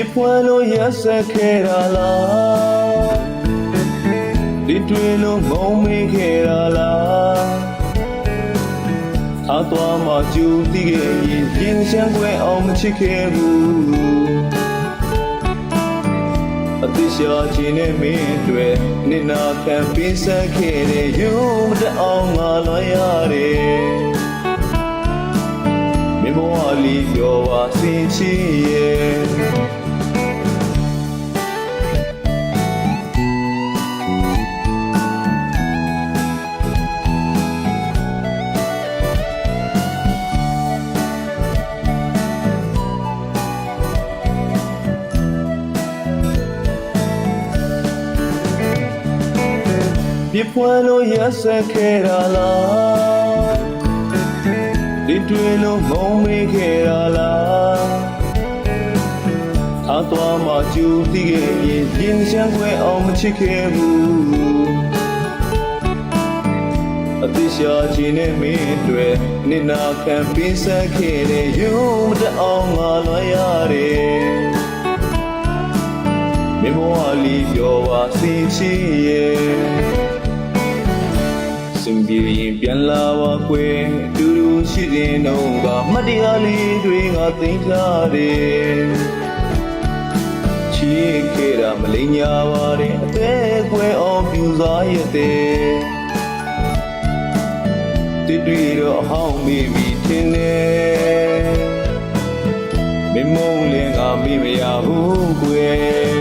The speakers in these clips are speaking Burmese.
ပြဖွယ်လို့ရက်ဆက်ခဲ့တာလားဒီတွေလို့ငုံမေးခဲ့တာလားအသွားမှကျူတီးခဲ့ရင်ပြင်ရှမ်းခွဲအောင်မချစ်ခဲ့ဘူးအတိရှာခြင်းနဲ့မင်းတွေနစ်နာခံပေးဆက်ခဲ့တဲ့ယူမတအောင်ငါလွှမ်းရတယ်မင်းဘဝလေးပြောပါစင်ချီရဲ့ ပြဖွယ်လို့ရက်ဆက်ခဲ့တာလားဒီတွေလို့ငုံမေးခဲ့တာလားအသွားမှကျူတီးခဲ့ရင်ပြင်ရှမ်းခွဲအောင်မချစ်ခဲ့ဘူးအတိရှာခြင်းနဲ့မင်းတွေနစ်နာခံပေးဆက်ခဲ့တဲ့ယူမတအောင်ငါလွှမ်းရတယ်မင်းဘဝလေးပြောပါစီချီရဲ့ စင်ပြေရင်ပြန်လာပါကွယ်တူတူရှိတဲ့နှုံးကမတ်တရားလေးတွေငါသိမ်းထားတယ်ချီခဲ့တာမလိမ်ညာပါတယ်အသေးကွယ်အောင်ပြူစားရတဲ့တိတွေတော့အဟောင်းမိပြီထင်တယ်မင်းမုံလည်းငါမိမရဘူးကွယ်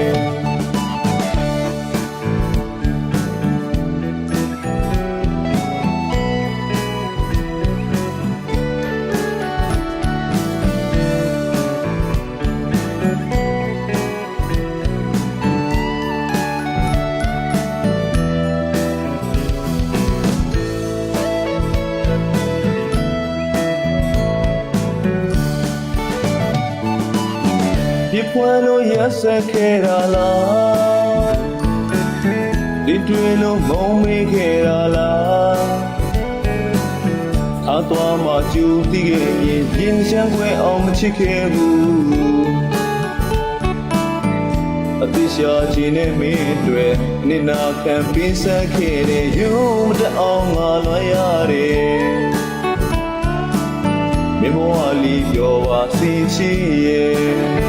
ပြဖွယ်လို့ရက်ဆက်ခဲ့တာလားဒီတွေလို့ငုံမေးခဲ့တာလားအသွားမှကျူတီးခဲ့ရင်ပြင်ရှမ်းခွဲအောင်မချစ်ခဲ့ဘူးအတိရှာခြင်းနဲ့မင်းတွေနစ်နာခံပေးဆက်ခဲ့တဲ့ယူမတအောင်ငါလွှမ်းရတယ်မင်းဘဝလေးပြောပါစီချီရဲ့စ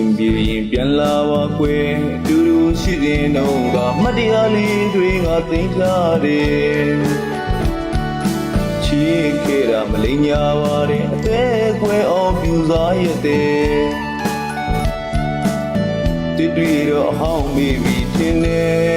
င်ပြေရင်ပြန်လာပါကွယ်တူတူရှိတဲ့နှုံးကမတ်တရားလေးတွေငါသိမ်းထားတယ်ချီခဲ့တာမလိမ်ညာပါတယ်အသေးကွယ်အောင်ပြူစားရတဲ့တိတွေတော့အဟောင်းမိပြီထင်တယ်